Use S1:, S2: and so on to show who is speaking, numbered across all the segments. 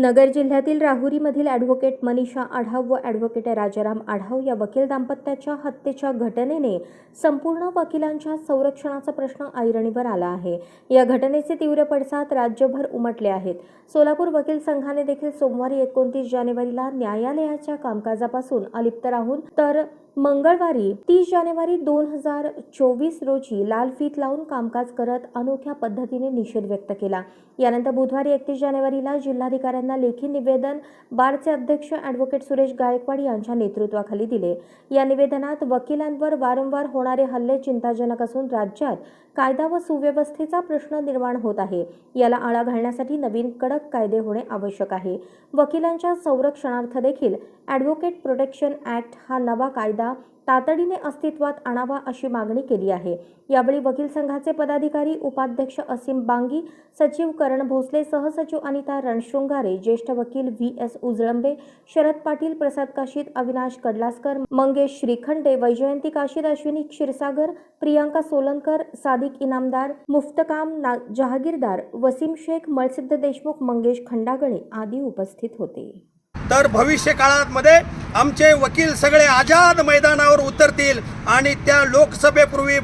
S1: नगर जिल्ह्यातील राहुरीमधील ॲडव्होकेट मनीषा आढाव व ॲडव्होकेट राजाराम आढाव या वकील दाम्पत्याच्या हत्येच्या घटनेने संपूर्ण वकिलांच्या संरक्षणाचा प्रश्न ऐरणीवर आला आहे. या घटनेचे तीव्र पडसाद राज्यभर उमटले आहेत. सोलापूर वकील संघाने देखील सोमवारी एकोणतीस जानेवारीला न्यायालयाच्या कामकाजापासून अलिप्त राहून तर मंगळवारी तीस जानेवारी दोन हजार चोवीस रोजी लाल फीत लावून कामकाज करत अनोख्या पद्धतीने निषेध व्यक्त केला. यानंतर बुधवारी एकतीस जानेवारीला जिल्हाधिकाऱ्यांनी लेखी निवेदन बारचे अध्यक्ष ॲडव्होकेट सुरेश गायकवाड यांच्या नेतृत्वाखाली दिले. या निवेदनात वकिलांवर वारंवार होणारे हल्ले चिंताजनक असून राज्यात कायदा व सुव्यवस्थेचा प्रश्न निर्माण होत आहे. याला आळा घालण्यासाठी नवीन कडक कायदे होणे आवश्यक आहे. वकिलांच्या संरक्षणार्थ देखील ॲडव्होकेट प्रोटेक्शन ॲक्ट हा नवा कायदा तातडीने अस्तित्वात आणावा अशी मागणी केली आहे. यावेळी वकील संघाचे पदाधिकारी उपाध्यक्ष असीम बांगी सचिव करण भोसले सहसचिव अनिता रणशृंगारे ज्येष्ठ वकील व्ही एस उजळंबे शरद पाटील प्रसाद काशीद अविनाश कडलासकर मंगेश श्रीखंडे वैजयंती काशीद अश्विनी क्षीरसागर प्रियांका सोलनकर सादिक इनामदार मुफ्तकाम ना जहागीरदार वसीम शेख मळसिद्ध देशमुख मंगेश खंडागळे आदी उपस्थित होते.
S2: तर भविष्य काळामध्ये आमचे वकील सगळे आझाद मैदानावर उतरतील आणि त्या लोकसभेपूर्वी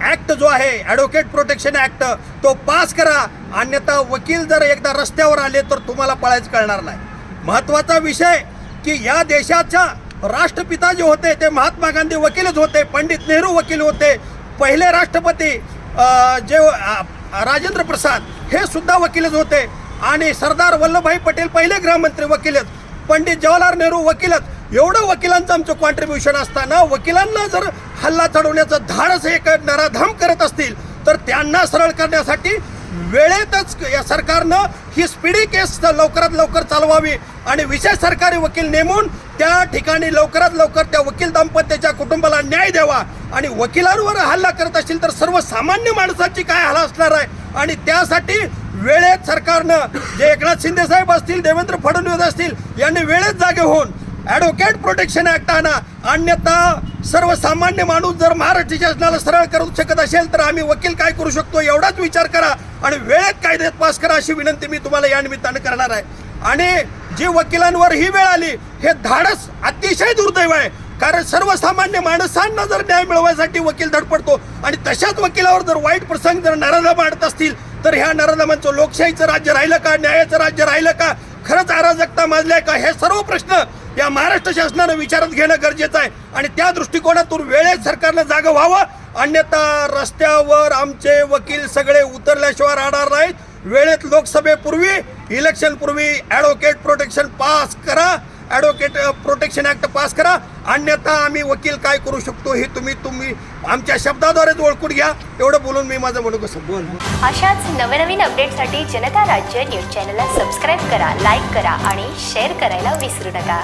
S2: ॲक्ट जो आहे ॲडव्होकेट प्रोटेक्शन ॲक्ट तो पास करा. अन्यथा वकील जर एकदा रस्त्यावर आले तर तुम्हाला पळायचं कळणार नाही. महत्त्वाचा विषय की या देशाच्या राष्ट्रपिता जे होते ते महात्मा गांधी वकीलच होते पंडित नेहरू वकील होते. पहिले राष्ट्रपती जे राजेंद्र प्रसाद हे सुद्धा वकीलच होते. आणि सरदार वल्लभभाई पटेल पहिले गृहमंत्री वकीलच. पंडित जवाहरलाल नेहरू वकीलच. एवढं वकिलांचं आमचं कॉन्ट्रीब्युशन असताना वकिलांना जर हल्ला चढवण्याचं धाडस हे नराधाम करत असतील तर त्यांना सरळ करण्यासाठी वेळेतच या सरकारनं ही स्पीडी केस लवकरात लवकर चालवावी आणि विशेष सरकारी वकील नेमून त्या ठिकाणी लवकरात लवकर त्या वकील दाम्पत्याच्या कुटुंबाला न्याय द्यावा. आणि वकिलांवर हल्ला करत असतील तर सर्वसामान्य माणसाची काय हल्ला असणार आहे? आणि त्यासाठी वेळेत सरकारनं जे एकनाथ शिंदे साहेब असतील देवेंद्र फडणवीस असतील यांनी वेळेत जागे होऊन ॲडव्होकेट प्रोटेक्शन ॲक्ट आणा. अन्यथा सर्वसामान्य माणूस जर महाराष्ट्र शासनाला सरळ करू शकत असेल तर आम्ही वकील काय करू शकतो एवढाच विचार करा आणि वेळेत कायद्यात पास करा अशी विनंती मी तुम्हाला या निमित्तानं करणार आहे. आणि जी वकिलांवर ही वेळ आली हे धाडस अतिशय दुर्दैव आहे. कारण सर्वसामान्य माणसांना जर न्याय मिळवण्यासाठी वकील धडपडतो आणि तशाच वकिलावर जर वाईट प्रसंग जर नराधा मांडत असतील तर ह्या नराधामांचं लोकशाहीचं राज्य राहिलं का? न्यायाचं राज्य राहिलं का? खरंच अराजकता माजल्या का? हे सर्व प्रश्न या महाराष्ट्र शासनानं विचारात घेणं गरजेचं आहे. आणि त्या दृष्टिकोनातून वेळेत सरकारनं जागं व्हावं. अन्यथा रस्त्यावर आमचे वकील सगळे उतरल्याशिवाय राहणार नाहीत. वेळेत लोकसभेपूर्वी इलेक्शनपूर्वी ॲडव्होकेट प्रोटेक्शन पास करा. ॲडव्होकेट प्रोटेक्शन ॲक्ट पास करा. अन्यथा आम्ही वकील काय करू शकतो हे तुम्ही तुम्ही आमच्या शब्दाद्वारेच ओळखून घ्या. एवढं बोलून मी माझं म्हणू कसं बोल.
S3: अशाच नवनवीन अपडेटसाठी जनता राज्य न्यूज चॅनलला सबस्क्राईब करा लाईक करा आणि शेअर करायला विसरू नका.